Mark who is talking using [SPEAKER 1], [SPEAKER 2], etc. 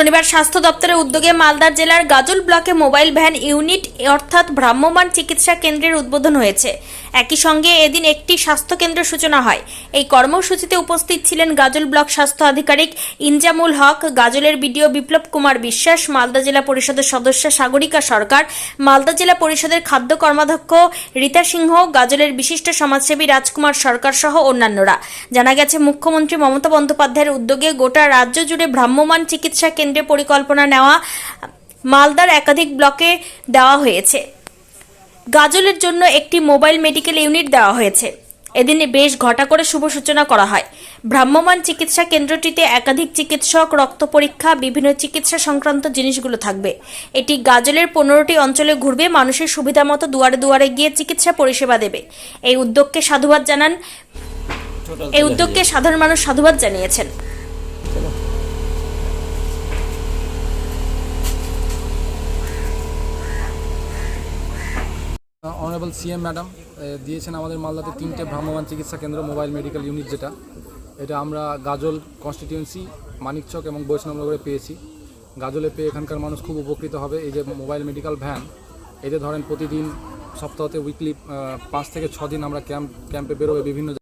[SPEAKER 1] শনিবার স্বাস্থ্য দপ্তরের উদ্যোগে মালদা জেলার গাজল ব্লকে মোবাইল ভ্যান ইউনিট, অর্থাৎ ভ্রাম্যমান চিকিৎসা কেন্দ্রের উদ্বোধন হয়েছে। একই সঙ্গে এদিন একটি স্বাস্থ্য কেন্দ্র সূচনা হয়। এই কর্মসূচিতে উপস্থিত ছিলেন গাজল ব্লক স্বাস্থ্য আধিকারিক ইনজামুল হক, গাজলের বিডিও বিপ্লব কুমার বিশ্বাস, মালদা জেলা পরিষদের সদস্য সাগরিকা সরকার, মালদা জেলা পরিষদের খাদ্য কর্মাধ্যক্ষ রীতা সিংহ, গাজলের বিশিষ্ট সমাজসেবী রাজকুমার সরকার সহ অন্যান্যরা। জানা গেছে, মুখ্যমন্ত্রী মমতা বন্দ্যোপাধ্যায়ের উদ্যোগে গোটা রাজ্য জুড়ে ভ্রাম্যমান চিকিৎসা কেন্দ্রে পরিকল্পনা নেওয়া মালদার একাধিক ব্লকে দেওয়া হয়েছে। গাজলের জন্য একটি মোবাইল মেডিকেল ইউনিট দেওয়া হয়েছে। এদিনে বেশ ঘটা করে শুভ সূচনা করা হয়। ভ্রাম্যমান চিকিৎসা কেন্দ্রটিতে একাধিক চিকিৎসক, রক্ত পরীক্ষা, বিভিন্ন চিকিৎসা সংক্রান্ত জিনিসগুলো থাকবে। এটি গাজলের পনেরোটি অঞ্চলে ঘুরবে, মানুষের সুবিধা মতো দুয়ারে দুয়ারে গিয়ে চিকিৎসা পরিষেবা দেবে। এই উদ্যোগকে সাধুবাদ জানান এই উদ্যোগকে সাধারণ মানুষ সাধুবাদ জানিয়েছেন।
[SPEAKER 2] অনারেবল সিএম ম্যাডাম দিয়েছেন আমাদের মালদাতে তিনটে ভ্রাম্যমান চিকিৎসা কেন্দ্র মোবাইল মেডিকেল ইউনিট যেটা। এটা আমরা গাজল কনস্টিটিউয়েন্সি মানিকচক এবং বৈষ্ণবনগরে পেয়েছি। গাজলে পেয়ে এখানকার মানুষ খুব উপকৃত হবে। এই যে মোবাইল মেডিকেল ভ্যান এতে ধরেন প্রতিদিন সপ্তাহতে উইকলি পাঁচ থেকে ছ দিন আমরা ক্যাম্প ক্যাম্পে বেরোবে বিভিন্ন